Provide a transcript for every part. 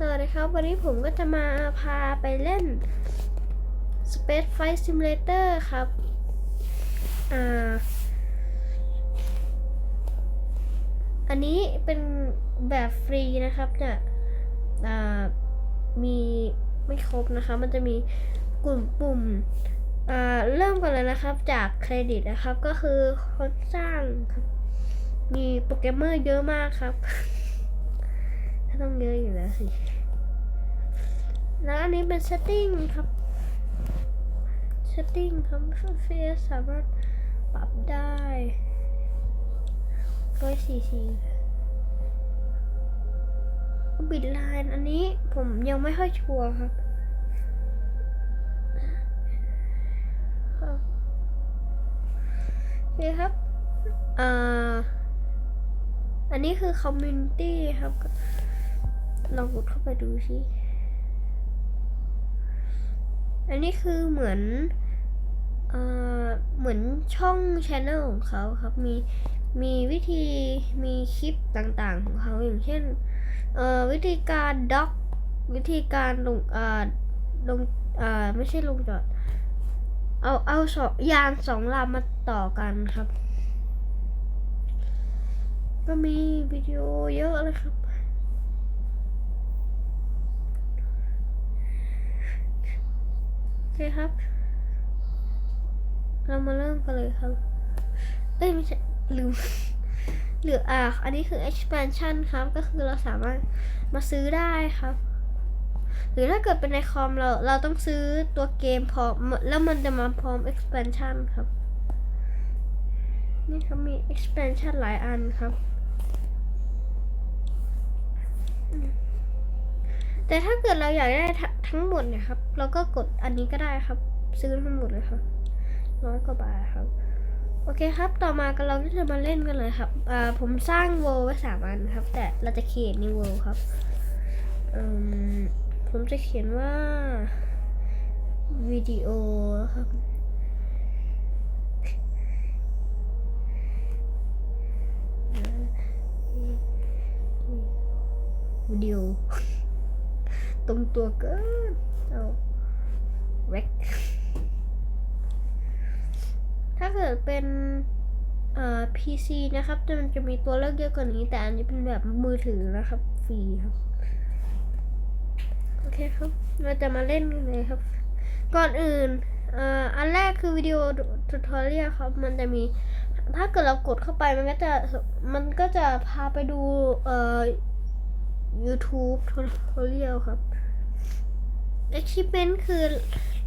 สวัสดีครับ วันนี้ผมก็จะมาพาไปเล่น Space Flight Simulator ครับ อ่า อันนี้เป็นแบบฟรีนะครับจะอ่า มีไม่ครบนะคะ มันจะมีกลุ่มปุ่ม อ่า เริ่มกันเลยนะครับ จากเครดิตนะครับ ก็คือคนสร้าง มีโปรแกรมเมอร์เยอะมากครับ ต้องเยอะอยู่แล้วสิแล้วอันนี้เป็น setting ครับ setting ครับเฟซสามารถปรับได้ร้อยสี่สิบบิดไลน์อันนี้ผมยังไม่ค่อยชัวร์ครับโอเคครับ อ่า อันนี้คือ community ครับ ลองกดเข้าไปดูสิ อันนี้คือเหมือนเอ่อเหมือนช่อง channel ของเขาครับ มี มีวิธี มีคลิปต่างๆของเขาอย่างเช่น เอ่อวิธีการด็อก วิธีการลงเอ่อลงเอ่อไม่ใช่ลงจอด เอา เอาสองยานสองลำมาต่อกันครับ ก็มีวิดีโอเยอะเลยครับ โอ เคครับ เรามาเริ่มกันเลยครับ เอ้ยไม่ใช่ลืมหรืออ่าอันนี้คือ expansion ครับ ก็คือเราสามารถมาซื้อได้ครับ หรือถ้าเกิดเป็นในคอมเราเราต้องซื้อตัวเกมพร้อมแล้วมันจะมาพร้อม expansion ครับ นี่ครับมี expansion หลายอันครับ แต่ถ้าเกิดเราอยากได้ทั้งหมดเนี่ยครับ เราก็กดอันนี้ก็ได้ครับ ซื้อทั้งหมดเลยครับร้อยกว่าบาทครับ โอเคครับ ต่อมาก็เราก็จะมาเล่นกันเลยครับอ่าผมสร้างเวลไว้สามอันครับ แต่เราจะเขียนในเวลครับอืมผมจะเขียนว่าวิดีโอครับวิดีโอ ตรงตัวเกินเอาเร็กถ้าเกิดเป็นเอ่อ PC นะครับจะมันจะมีตัวเลือกเยอะกว่านี้ แต่อันนี้เป็นแบบมือถือนะครับ ฟรีครับ โอเคครับ เราจะมาเล่นกันเลยครับ ก่อนอื่นเอ่ออันแรกคือวิดีโอทูทอเรียลครับ มันจะมี ถ้าเกิดเรากดเข้าไปมันก็จะ มันก็จะพาไปดู เอ่อ YouTube tutorial ครับ achievement คือ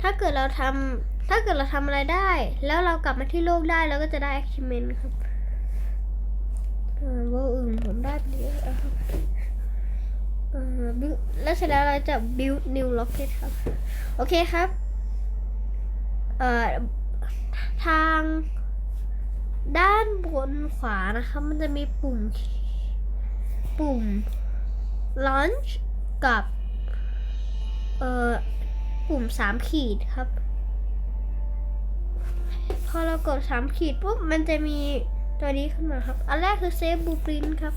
ถ้าเกิดเราทำถ้าเกิดเราทำอะไรได้ แล้วเรากลับมาที่โลกได้เราก็จะได้ achievement ครับเออว่าอื่นผมได้ไปเยอะครับเออแล้วเสร็จแล้วเราจะ build new rocket ครับ โอเคครับเอ่อทางด้านบนขวานะครับมันจะมีปุ่มปุ่ม launch กับเอ่อปุ่มสามขีดครับ พอเรากดสามขีดปุ๊บมันจะมีตัวนี้ขึ้นมาครับ อันแรกคือ save blueprint ครับ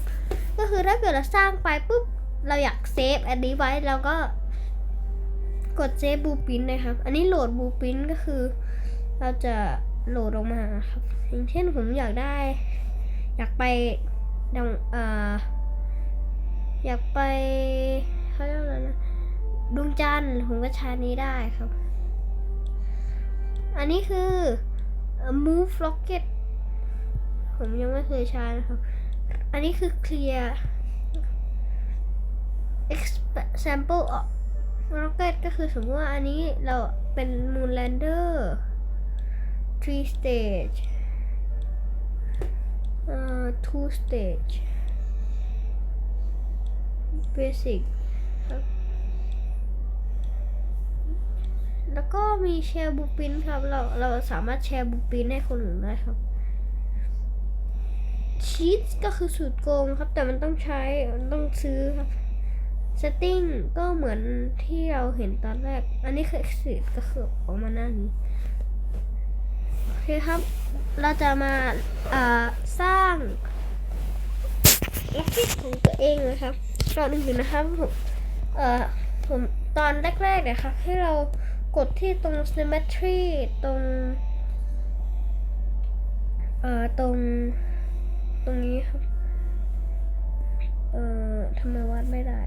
ก็คือถ้าเกิดเราสร้างไปปุ๊บเราอยากเซฟอันนี้ไว้เราก็กด save blueprint นะครับ อันนี้โหลด blueprint ก็คือ เราจะโหลดออกมาครับ อย่างเช่นผมอยากได้ อยากไปดังเอ่อ อยากไปเขาเรียกอะไรนะดวงจันทร์ผมก็ใช้นี้ได้ครับ อันนี้คือ move rocket ผมยังไม่เคยใช้นะครับ อันนี้คือ clear example of rocket ก็คือสมมติว่าอันนี้เราเป็น moon lander three stage เอ่อ two stage basic ครับแล้วก็มีแชร์บูปินครับ เราเราสามารถแชร์บูปินให้คนอื่นได้ครับชีตก็คือสูตรโกงครับ แต่มันต้องใช้มันต้องซื้อครับ setting ก็เหมือนที่เราเห็นตอนแรก อันนี้คือ exit ก็คือออกมาหน้านี้ โอเคครับ เราจะมาาสร้างล็อกเก็ตของตัวเองนะครับ ก่อนอื่นนะครับผมเอ่อผมตอนแรกๆเนี่ยครับให้เรากดที่ตรง symmetry ตรงเอ่อตรงตรงนี้ครับเอ่อทำไมวาดไม่ได้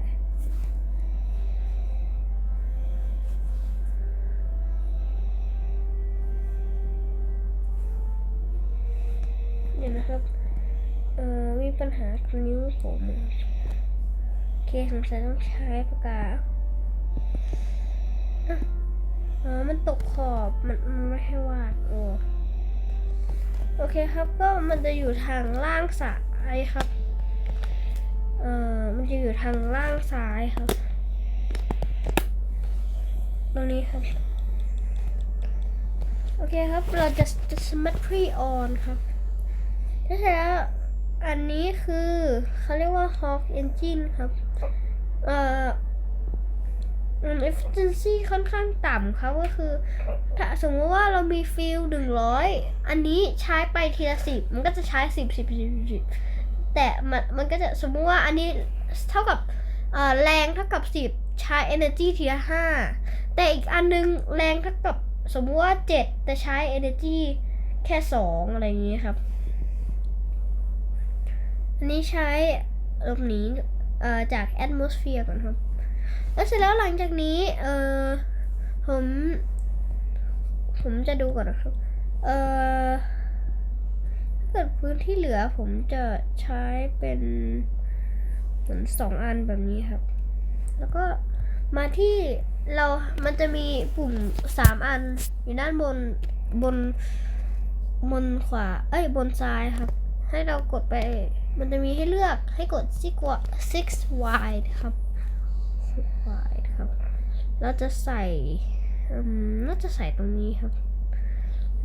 เดี๋ยวนะครับ เอ่อมีปัญหากับนิ้วผม เคสงสัยต้องใช้ปากกาอ๋อ มันตกขอบ มันมันไม่ให้วาด โอ้โอเคครับก็มันจะอยู่ทางล่างซ้ายครับ เอ่อ มันจะอยู่ทางล่างซ้ายครับ ตรงนี้ครับ โอเคครับ เราจะจะ symmetry on ครับถ้าเสร็จแล้วอันนี้คือเขาเรียกว่า Hawk Engine ครับ เอ่อมัน efficiency ค่อนข้างต่ำครับก็คือ ถ้าสมมติว่าเรามีฟิลหนึ่งร้อยอันนี้ใช้ไปทีละสิบมันก็จะใช้สิบสิบสิบสิบแต่มันมันก็จะสมมติว่าอันนี้เท่ากับเอ่อแรงเท่ากับสิบใช้ energy ทีละห้าแต่อีกอันนึงแรงเท่ากับสมมติว่าเจ็ดแต่ใช้ energy แค่สองอะไรอย่างนี้ครับ อันนี้ใช้ลมหนี เอ่อจาก atmosphere ก่อนครับ แล้วเสร็จแล้วหลังจากนี้เอ่อผม ผมจะดูก่อนนะครับ เอ่อถ้าเกิดพื้นที่เหลือผมจะใช้เป็นเหมือนสองอันแบบนี้ครับ แล้วก็มาที่เรา มันจะมีปุ่มสามอัน อยู่ด้านบนบนบนขวา เอ้ยบนซ้ายครับ ให้เรากดไป มันจะมีให้เลือกให้กด six six wide ครับ six wide ครับ เราจะใส่น่าจะใส่ตรงนี้ครับ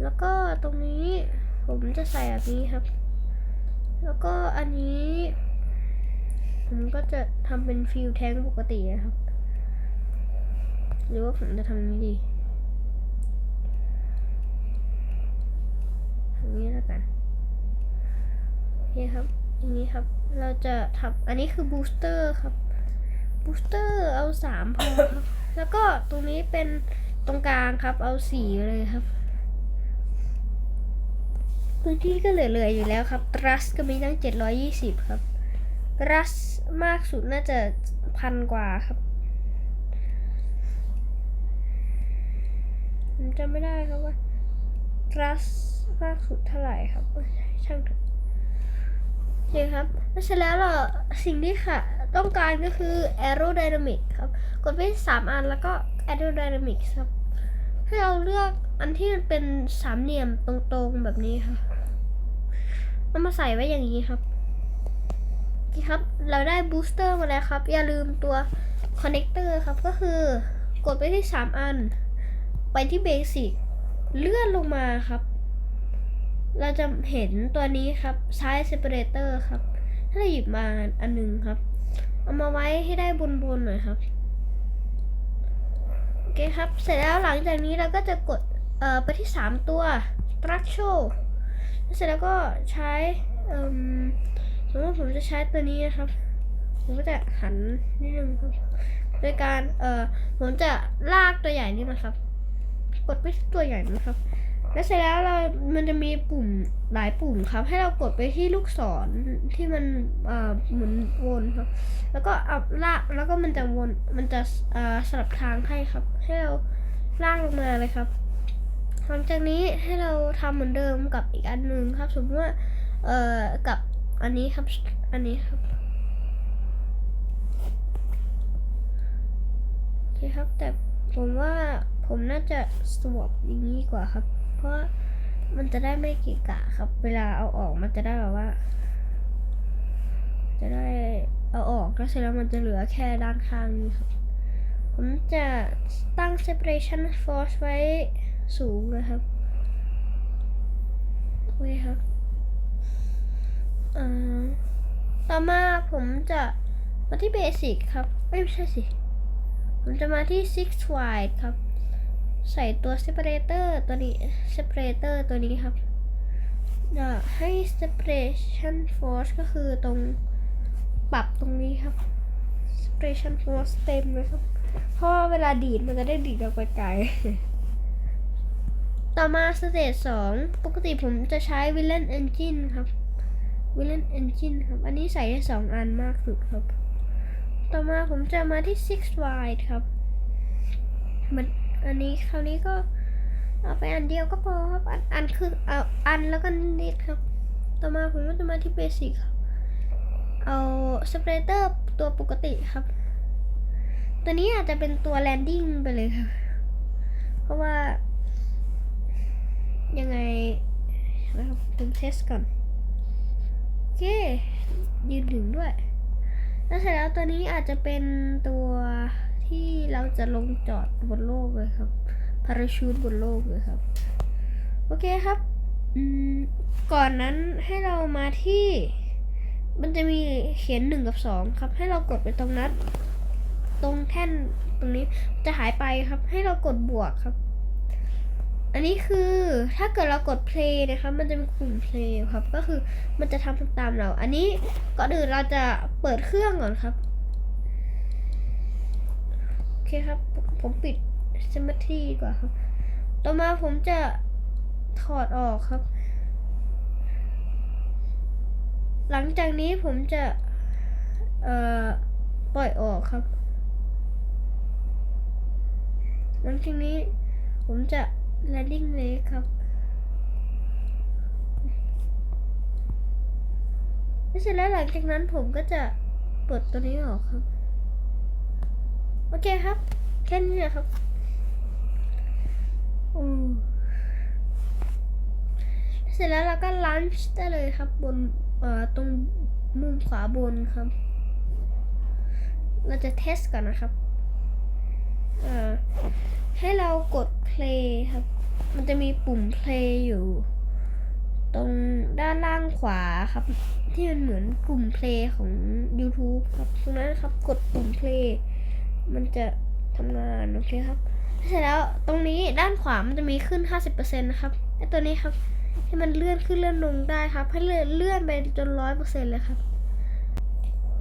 แล้วก็ตรงนี้ผมจะใส่แบบนี้ครับ แล้วก็อันนี้ ผมก็จะทำเป็นฟิลแทงปกตินะครับ หรือว่าผมจะทำอย่างนี้ดีอย่างนี้แล้วกันโอเคครับ อย่างนี้ครับ เราจะทำอันนี้คือบูสเตอร์ครับบูสเตอร์เอาสามพอครับ แล้วก็ตรงนี้เป็นตรงกลางครับ เอาสี่เลยครับ พื้นที่ก็เหลือๆอยู่แล้วครับตรัสก็มีตั้งเจ็ดร้อยยี่สิบครับตรัสมากสุดน่าจะพันกว่าครับผมจำไม่ได้ครับว่าตรัสมากสุดเท่าไหร่ครับช่างเถอะ เคครับแล้วเสร็จแล้วเราสิ่งที่ค่ะ ต้องการก็คือ aerodynamic ครับ กดไปที่สามอันแล้วก็ aerodynamic ครับ ให้เราเลือกอันที่มันเป็นสามเหลี่ยมตรงๆแบบนี้ครับเอามาใส่ไว้อย่างนี้ครับโอเคครับ เราได้บูสเตอร์มาแล้วครับ อย่าลืมตัวคอนเนคเตอร์ครับ ก็คือกดไปที่สามอัน ไปที่เบสิกเลื่อนลงมาครับ เราจะเห็นตัวนี้ครับซ้ายเซปเรเตอร์ครับถ้าเราหยิบมาอันหนึงครับ เอามาไว้ให้ได้บนๆหน่อยครับโอเคครับ เสร็จแล้วหลังจากนี้เราก็จะกดเอ่อไปที่ 3 ตัว structure เสร็จแล้วก็ใช้เอิ่มสมมติว่าผมจะใช้ตัวนี้นะครับ ผมก็จะหันนิดนึงครับ โดยการเอ่อผมจะลากตัวใหญ่นี่นะครับ กดไปที่ตัวใหญ่นะครับ แล้วเสร็จแล้วเรา มันจะมีปุ่มหลายปุ่มครับ ให้เรากดไปที่ลูกศรที่มันเหมุนวนครับ แล้วก็เอาลาก แล้วก็มันจะวน มันจะอ่อสลับทางให้ครับ ให้เราลากลงมาเลยครับ หลังจากนี้ให้เราทำเหมือนเดิมกับอีกอันหนึ่งครับ สมมติว่า เอ่อ กับอันนี้ครับ อันนี้ครับ โอเคครับ แต่ผมว่าผมน่าจะสวบอย่างนี้กว่าครับ เพราะมันจะได้ไม่เกะกะครับ เวลาเอาออกมันจะได้แบบว่า จะได้เอาออกแล้วเสร็จแล้วมันจะเหลือแค่ด้านข้างนี้ครับ ผมจะตั้ง separation force ไว้สูงนะครับโอเคครับอ่อต่อมาผมจะมาที่ basic ครับ ไม่ใช่สิ ผมจะมาที่ six wide ครับ ใส่ตัว separator ตัวนี้ separator ตัวนี้ครับจะให้ separation force ก็คือตรงปรับตรงนี้ครับ vibration force เต็มเลยครับ เพราะว่าเวลาดีดมันจะได้ดีดออกไปไกลต่อมาสเตจสองปกติผมจะใช้ villain engine ครับ villain engine ครับ อันนี้ใส่ได้สองอันมากสุดครับ ต่อมาผมจะมาที่ six wide ครับ มัน อันนี้คราวนี้ก็เอาไปอันเดียวก็พอครับอันอันคือเอาอันแล้วก็นิดครับ ต่อมาผมก็จะมาที่เบสิกครับเอาสเปรเตอร์ตัวปกติครับ ตัวนี้อาจจะเป็นตัวแลนดิ้งไปเลยครับ เพราะว่า ยังไงนะครับผมเทสก่อน โอเค ยืนถึงด้วย แล้วเสร็จแล้วตัวนี้อาจจะเป็นตัว จะลงจอดบนโลกเลยครับพาราชูตบนโลกเลยครับ โอเคครับก่อนนั้นให้เรามาที่ มันจะมีเขียนหนึ่งกับสองครับ ให้เรากดไปตรงนั้น ตรงแท่นตรงนี้จะหายไปครับ ให้เรากดบวกครับ อันนี้คือถ้าเกิดเรากด play นะครับ มันจะมีกลุ่ม play ครับ ก็คือมันจะทำตามเรา อันนี้ก่อนอื่นเราจะเปิดเครื่องก่อนครับ เคครับ ผมปิด symmetry ดีกว่าครับ ต่อมาผมจะถอดออกครับ หลังจากนี้ผมจะเอ่อปล่อยออกครับ หลังจากนี้ผมจะ landing leg ครับแล้วเสร็จแล้วหลังจากนั้นผมก็จะเปิดตัวนี้ออกครับ โอเคครับ แค่นี้แหละครับอืมเสร็จแล้วเราก็ launch ได้เลยครับบนเอ่อตรงมุมขวาบนครับ เราจะเทสก่อนนะครับเอ่อให้เรากด play ครับ มันจะมีปุ่ม play อยู่ ตรงด้านล่างขวาครับ ที่มันเหมือนปุ่ม play ของ YouTube ครับตรงนั้นครับกดปุ่ม play มันจะทำงานโอเคครับเสร็จแล้วตรงนี้ด้านขวามันจะมีขึ้น 50%นะครับไอตัวนี้ครับให้มันเลื่อนขึ้นเลื่อนลงได้ครับ ให้เลื่อนเลื่อนไปจนร้อยเปอร์เซ็นต์เลยครับ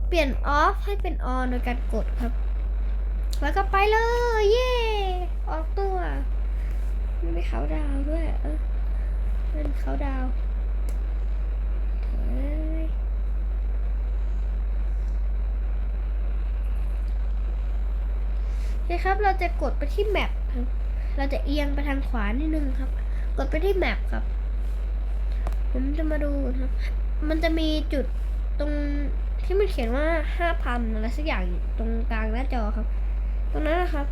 เปลี่ยน off ให้เป็น on โดยการกดครับ แล้วก็ไปเลย เย่ออกตัวมันไม่เขาดาวด้วย เออเป็นเขาดาวน์เฮ้ย คครับ เราจะกดไปที่แมปครับเราจะเอียงไปทางขวานิดนึงครับ กดไปที่แมปครับ ผมจะมาดูนะครับมันจะมีจุดตรงที่มันเขียนว่าห้าพันอะไรสักอย่างตรงกลางหน้าจอครับ ตรงนั้นนะครับ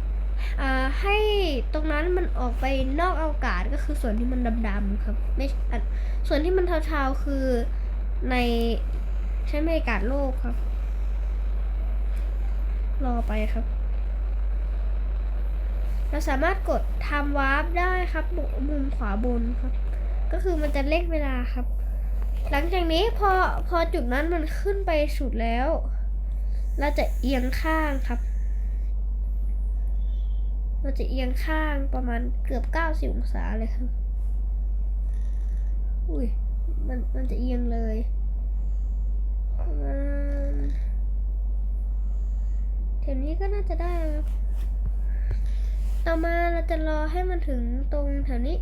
ให้ตรงนั้นมันออกไปนอกอากาศก็คือส่วนที่มันดำๆครับ ไม่ส่วนที่มันเทาๆคือในใช้ในอากาศโลกครับ รอไปครับ เราสามารถกดทำวาร์ปได้ครับ มุมขวาบนครับ ก็คือมันจะเล็กเวลาครับ หลังจากนี้พอพอจุดนั้นมันขึ้นไปสุดแล้ว เราจะเอียงข้างครับ เราจะเอียงข้างประมาณเกือบ 90 องศาเลยครับ อุ้ย มันมันจะเอียงเลยประมาณแถวนี้ก็น่าจะได้ครับ ต่อมาเราจะรอให้มันถึงตรงแถวนี้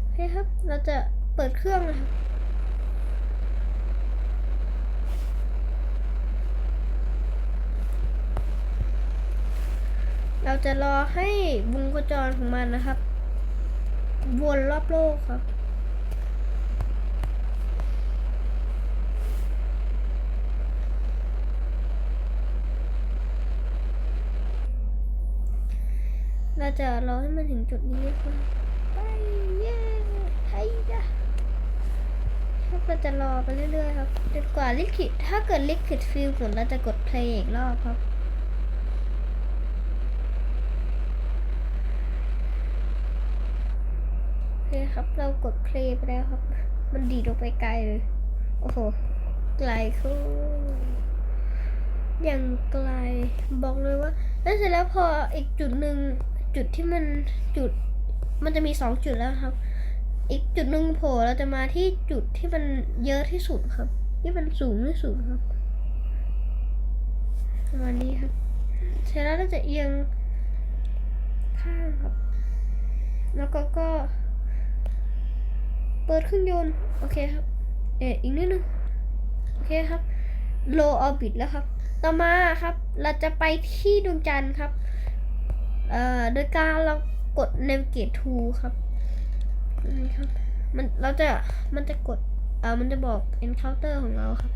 โอเคครับ เราจะเปิดเครื่องนะครับเราจะรอให้วงโคจรของมันนะครับ วนรอบโลกครับ เราจะรอให้มันถึงจุดนี้ครับไปเย้ไทยจ้ะครับเราจะรอไปเรื่อยๆครับจนกว่าลิควิดถ้าเกิดลิควิดฟิลหมดเราจะกด play อีกรอบครับโอเคครับเรากด play ไปแล้วครับ มันดีดออกไปไกลเลย โอ้โหไกลคืออย่างไกลบอกเลยว่าแล้วเสร็จแล้วพออีกจุดหนึ่ง จุดที่มันจุด มันจะมีสองจุดแล้วครับ อีกจุดหนึ่งโผล่เราจะมาที่จุดที่มันเยอะที่สุดครับ ที่มันสูงที่สุดครับประมาณนี้ครับเสร็จแล้วเราจะเอียงข้างครับ แล้วก็ก็ เปิดเครื่องยนต์โอเคครับ เอะอีกนิดนึงโอเคครับ low orbit แล้วครับ ต่อมาครับ เราจะไปที่ดวงจันทร์ครับ เอ่อโดยการเรากด navigate to ครับนี่ครับ มันเราจะมันจะกดเอ่อมันจะบอก encounter ของเราครับ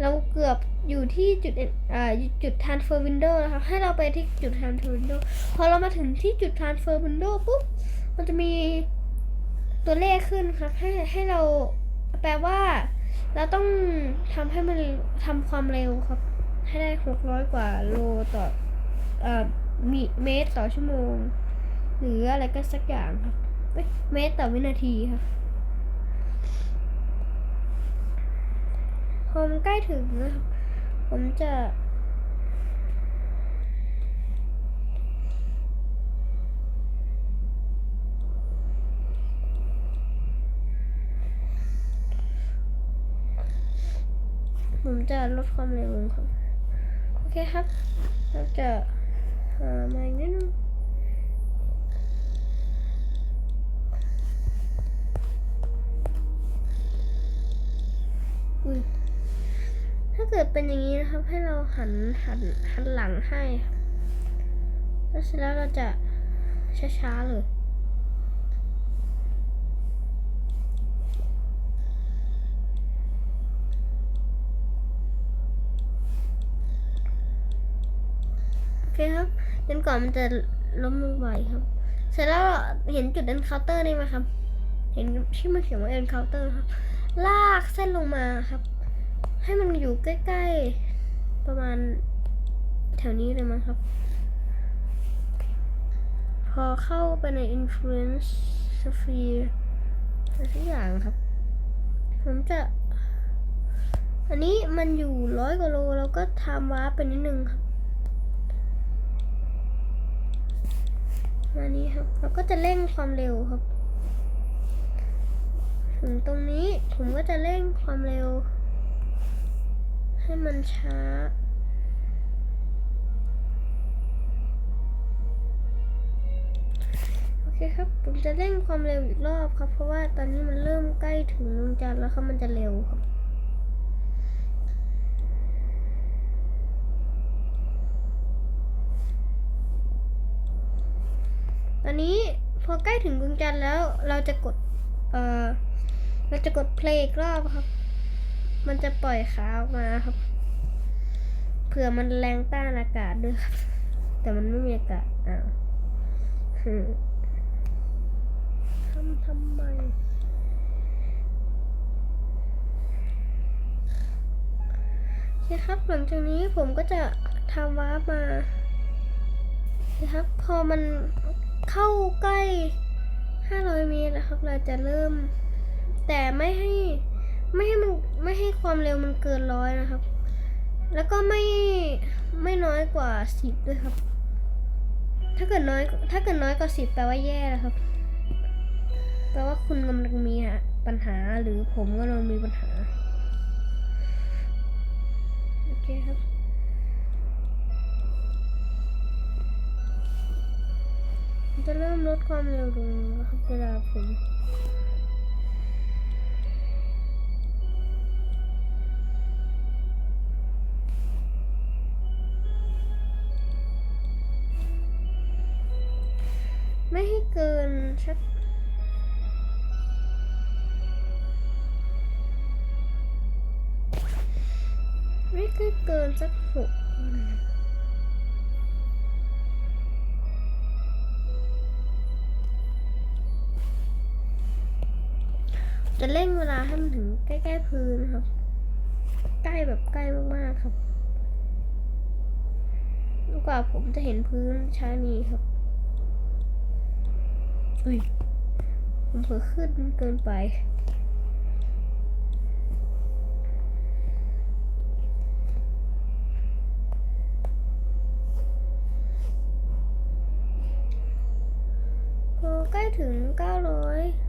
เราเกือบอยู่ที่จุดเอ่อจุด transfer window นะครับ ให้เราไปที่จุด transfer window พอเรามาถึงที่จุด transfer window ปุ๊บมันจะมีตัวเลขขึ้นครับ ให้ให้เราแปลว่า เราต้องทำให้มันทำความเร็วครับ ให้ได้หกร้อยกว่าโลต่อเอ่อ มีเมตรต่อชั่วโมง หรืออะไรก็สักอย่างครับเอ้ยเมตรต่อวินาทีครับพอมันใกล้ถึงนะครับผมจะผมจะลดความเร็วลงครับ โอเคครับเราจะ หามาอีกนิดนึงอุ้ยถ้าเกิดเป็นอย่างนี้นะครับ ให้เราหันหันหันหลังให้ แล้วเสร็จแล้วเราจะช้าๆเลยโอเคครับ จนกว่ามันจะล้มลงไปครับ เสร็จแล้วเห็นจุด encounter นี่ไหมครับ เห็นที่อมันเขียนว่า encounter ครับ ลากเส้นลงมาครับ ให้มันอยู่ใกล้ๆ ประมาณแถวนี้เลยมั้งครับ พอเข้าไปใน influence sphere อะไรทุกอย่างครับ ผมจะ อันนี้มันอยู่ร้อยกว่าโล แล้วก็ทำวาร์ปไปนิดนึงครับ มานี้ครับ เราก็จะเร่งความเร็วครับ ถึงตรงนี้ผมก็จะเร่งความเร็ว ให้มันช้าโอเคครับ ผมจะเร่งความเร็วอีกรอบครับ เพราะว่าตอนนี้มันเริ่มใกล้ถึงดวงจันทร์แล้วครับมันจะเร็วครับ ตอนนี้ พอใกล้ถึงดวงจันทร์แล้วเราจะกด เอ่อ เราจะกดเพลงอีกรอบครับ มันจะปล่อยขาออกมาครับ เผื่อมันแรงต้านอากาศด้วยครับ แต่มันไม่มีอากาศ อ้าวฮึ่มทำทำไมโอเคครับ หลังจากนี้ผมก็จะทำวาร์ปมานะครับ พอมัน เข้าใกล้ 500 เมตรนะครับ เราจะเริ่ม แต่ไม่ให้ไม่ให้มันไม่ให้ความเร็วมันเกินร้อยนะครับ แล้วก็ไม่ไม่น้อยกว่า 10 ด้วยครับ ถ้าเกิดน้อยถ้าเกิดน้อยกว่า 10 แปลว่าแย่นะครับ แปลว่าคุณกำลังมีปัญหาหรือผมกำลังมีปัญหา โอเคครับ จะเริ่มลดความเร็วลงนะครับเวลาผมไม่ให้เกินสักไม่ให้เกินสักหก จะเร่งเวลาให้มันถึงใกล้ๆพื้นครับ ใกล้แบบใกล้มากๆครับกว่าผมจะเห็นพื้นช้านี้ครับ อุ้ยผมเผลอขึ้นเกินไปพอใกล้ถึง900อ่า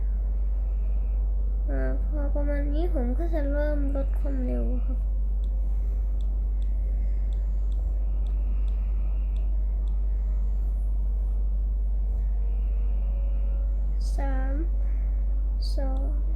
พอประมาณนี้ผมก็จะเริ่มลดความเร็วครับสามสอง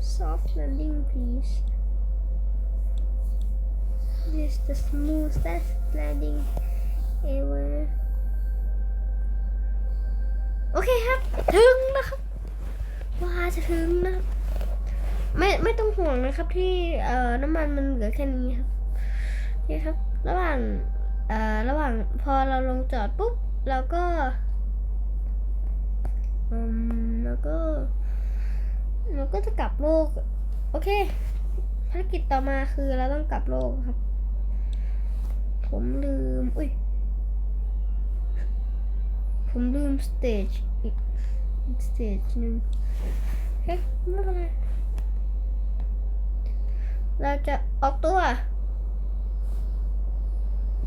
soft landing please this is the smoothest landing ever โอเคครับ ถึงนะครับว่าจะถึงนะครับไม่ไม่ต้องห่วงนะครับที่เอ่อน้ำมันมันเหลือแค่นี้ครับนี่ครับ ระหว่างเอ่อระหว่างพอเราลงจอดปุ๊บเราก็อืมแล้วก็ เราก็จะกลับโลก โอเคภารกิจต่อมาคือเราต้องกลับโลกครับ ผมลืม อุ้ย ผมลืมสเตจอีกสเตจหนึ่งเฮ้ยไม่เป็นไรเราจะออกตัว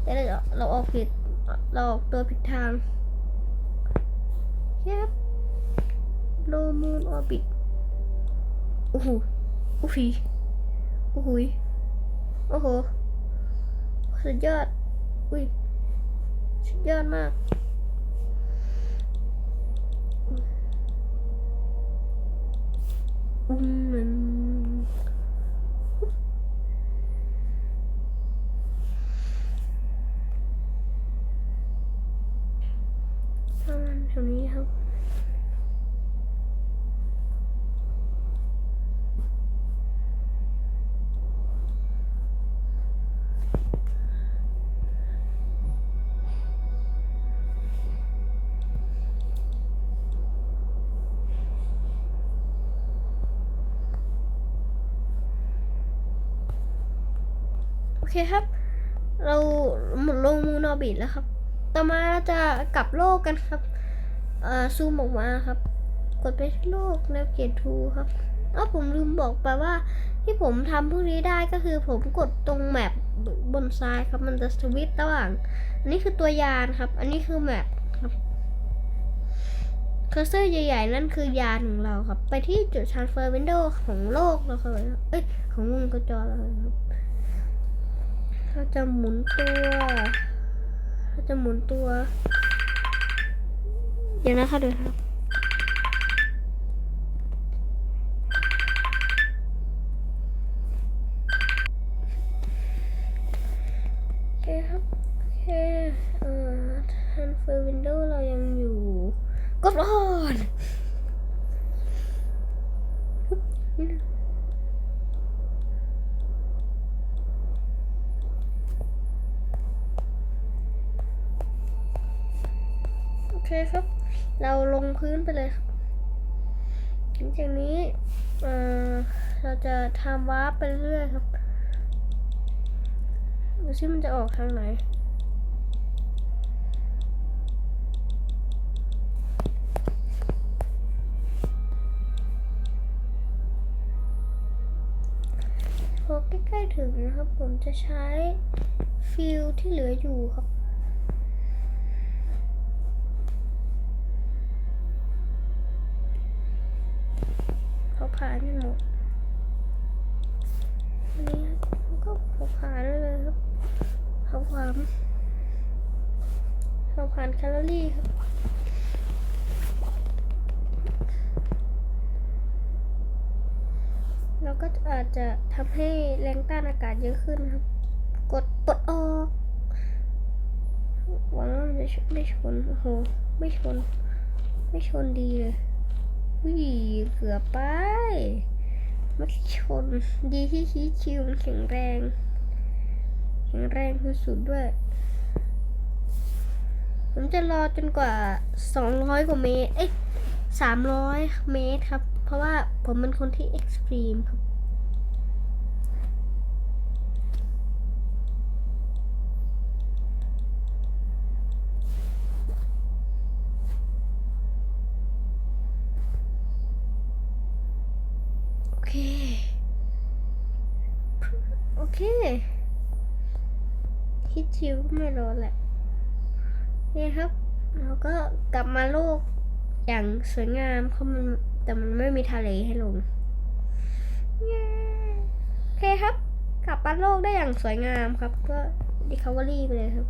แต่เราเราออกผิด เราออกตัวผิดทางครับโลมูนออบิท อ้โหโอ้โหโอ้โหโอ้โห สุดยอด อุ้ย สุดยอดมาก อืม ประมาณแถวนี้ครับ โอ เคครับ เราหมดลงมูนอร์บิทแล้วครับ ต่อมาเราจะกลับโลกกันครับเอ่อซูมออกมาครับ กดไปที่โลก navigate to ครับอ้าวผมลืมบอกไปว่าที่ผมทำพวกนี้ได้ก็คือผมกดตรงแมปบนซ้ายครับ มันจะสวิตช์ระหว่างอันนี้คือตัวยานครับ อันนี้คือแมปครับเคอร์เซอร์ใหญ่ๆ นั่นคือยานของเราครับ ไปที่จุด transfer window ของโลกเราเลยครับเอ้ย ของวงกระจอเราเลยครับ เราจะหมุนตัว เราจะหมุนตัว เดี๋ยวนะคะเดี๋ยวครับ โอเคครับ โอเค เอ่อ transfer window เรายังอยู่ กดออนฮึบนี่นะโอเคครับ เราลงพื้นไปเลยครับหลังจากนี้ เอ่อ เราจะทำวาร์ปไปเรื่อยๆครับ ดู ซิมันจะออกทางไหน พอใกล้ๆถึงนะครับ ผมจะใช้ฟิลที่เหลืออยู่ครับเขาผ่านกันหมดอันนี้ครับก็เขาผ่านได้เลยครับเขาผ่านเขาผ่านแคลอรี่ครับ เราก็อาจจะทำให้แเยอะขึ้นครับ กดปลดออกหวังว่าจะชไม่ชนโอ้โหไม่ชน ไม่ชนดีเลยวิเกือบไปไม่ชนดีที่คีชิวมันแข็งแรง แข็งแรงที่สุดด้วย ผมจะรอจนกว่า 200 กว่าเมตร เอ้ย300 เมตรครับ เพราะว่าผมเป็นคนที่เอ็กซ์ตรีมครับ โโอเค คิดชิวก็ไม่รอแหละนี่ครับ เรา กลับมาโลกอย่างสวยงามเพราะมันแต่มันไม่มีทะเลให้ลงเย้โอเคครับ กลับมาโลกได้อย่างสวยงามครับ ก็ recovery ไปเลยครับ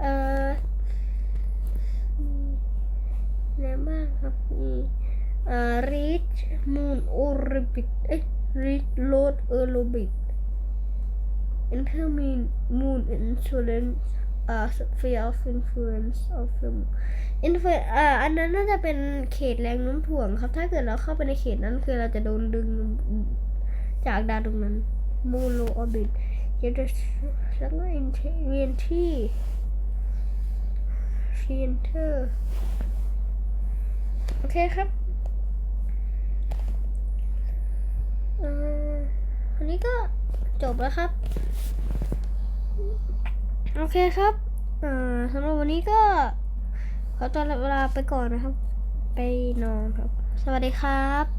เอ่อมีอะไรบ้างครับมีเอ่อ reach moon orbit เอ้ย reach load orbit enter moon moon influence เอ่อ sphere of influence of the moon influence อ่าอันนั้นน่าจะเป็นเขตแรงโน้มถ่วงครับ ถ้าเกิดเราเข้าไปในเขตนั้นคือเราจะโดนดึงจากดาวตรงนั้น moon low orbit เดี๋ยวจะแล้วก็ int- เวียนที่ center โอเคครับอ่ออันนี้ก็จบแล้วครับ โอเคครับอ่อสำหรับวันนี้ก็ขอตัวลาไปก่อนนะครับ ไปนอนครับ สวัสดีครับ